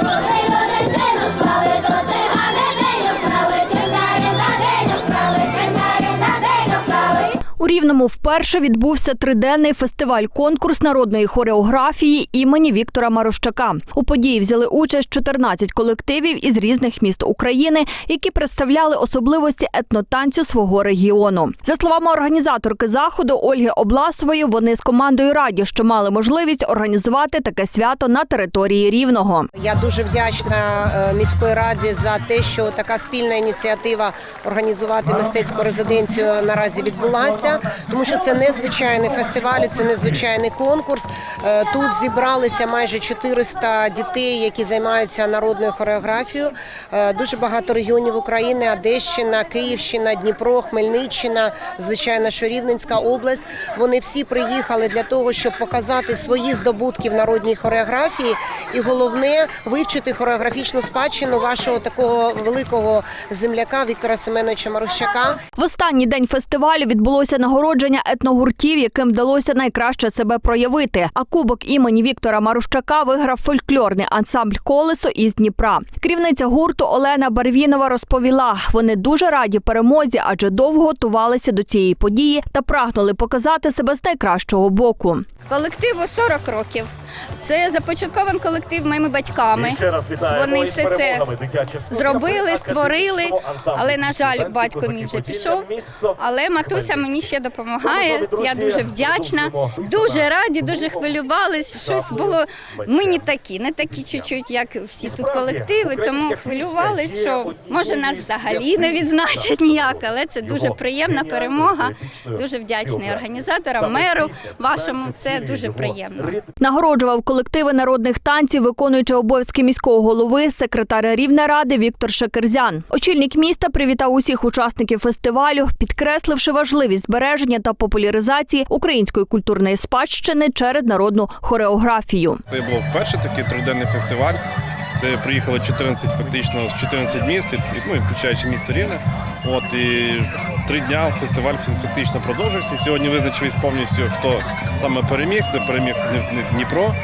Woo! Рівному вперше відбувся триденний фестиваль-конкурс народної хореографії імені Віктора Марощака. У події взяли участь 14 колективів із різних міст України, які представляли особливості етнотанцю свого регіону. За словами організаторки заходу Ольги Обласової, вони з командою раді, що мали можливість організувати таке свято на території Рівного. Я дуже вдячна е, міської раді за те, що така спільна ініціатива організувати мистецьку резиденцію наразі відбулася, тому що це незвичайний фестиваль, це незвичайний конкурс. Е, Тут зібралися майже 400 дітей, які займаються народною хореографією. Е, Дуже багато регіонів України: Одещина, Київщина, Дніпро, Хмельниччина, звичайно, що Рівненська область. Вони всі приїхали для того, щоб показати свої здобутки в народній хореографії, і головне вивчити хореографічну спадщину вашого такого великого земляка Віктора Семеновича Марущака. В останній день фестивалю відбулося нагородження етногуртів, яким вдалося найкраще себе проявити. А кубок імені Віктора Марущака виграв фольклорний ансамбль Колесо із Дніпра. Керівниця гурту Олена Барвінова розповіла, вони дуже раді перемозі, адже довго готувалися до цієї події та прагнули показати себе з найкращого боку. Колективу 40 років. Це започаткований колектив моїми батьками. Ще раз вітаємо Вони все це зробили, створили. Але на жаль, батько мій вже пішов. Але матуся мені ще допомагає. Я дуже вдячна. Дуже раді, дуже хвилювались. Щось було. Ми не такі, не такі чуть-чуть, як всі тут колективи. Тому хвилювались, що може нас взагалі не відзначать ніяк. Але це дуже приємна перемога. Дуже вдячний організаторам, меру вашому. Це дуже приємно. Нагороджував колективи народних танців, виконуючи обов'язки міського голови, секретар Рівнеради Віктор Шекерзян. Очільник міста привітав усіх учасників фестивалю, підкресливши важливість збереження та популяризації української культурної спадщини через народну хореографію. Це був вперше такий триденний фестиваль. Це приїхало 14 фактично з 14 міст, ну, включаючи місто Рівне. От і три дня фестиваль фактично продовжився. Сьогодні визначились повністю, хто саме переміг. Це переміг Дні- Дні- Дніпро.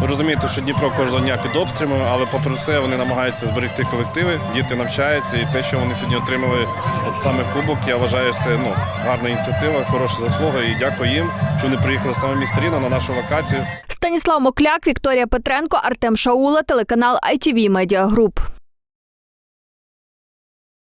Ви розумієте, що Дніпро кожного дня під обстрілами, але попри все вони намагаються зберегти колективи, діти навчаються, і те, що вони сьогодні отримали от саме кубок, я вважаю, що це ну, гарна ініціатива, хороша заслуга. І дякую їм, що вони приїхали саме місто Рівне на нашу вакацію. Станіслав Мокляк, Вікторія Петренко, Артем Шаула, телеканал ITV Media Group.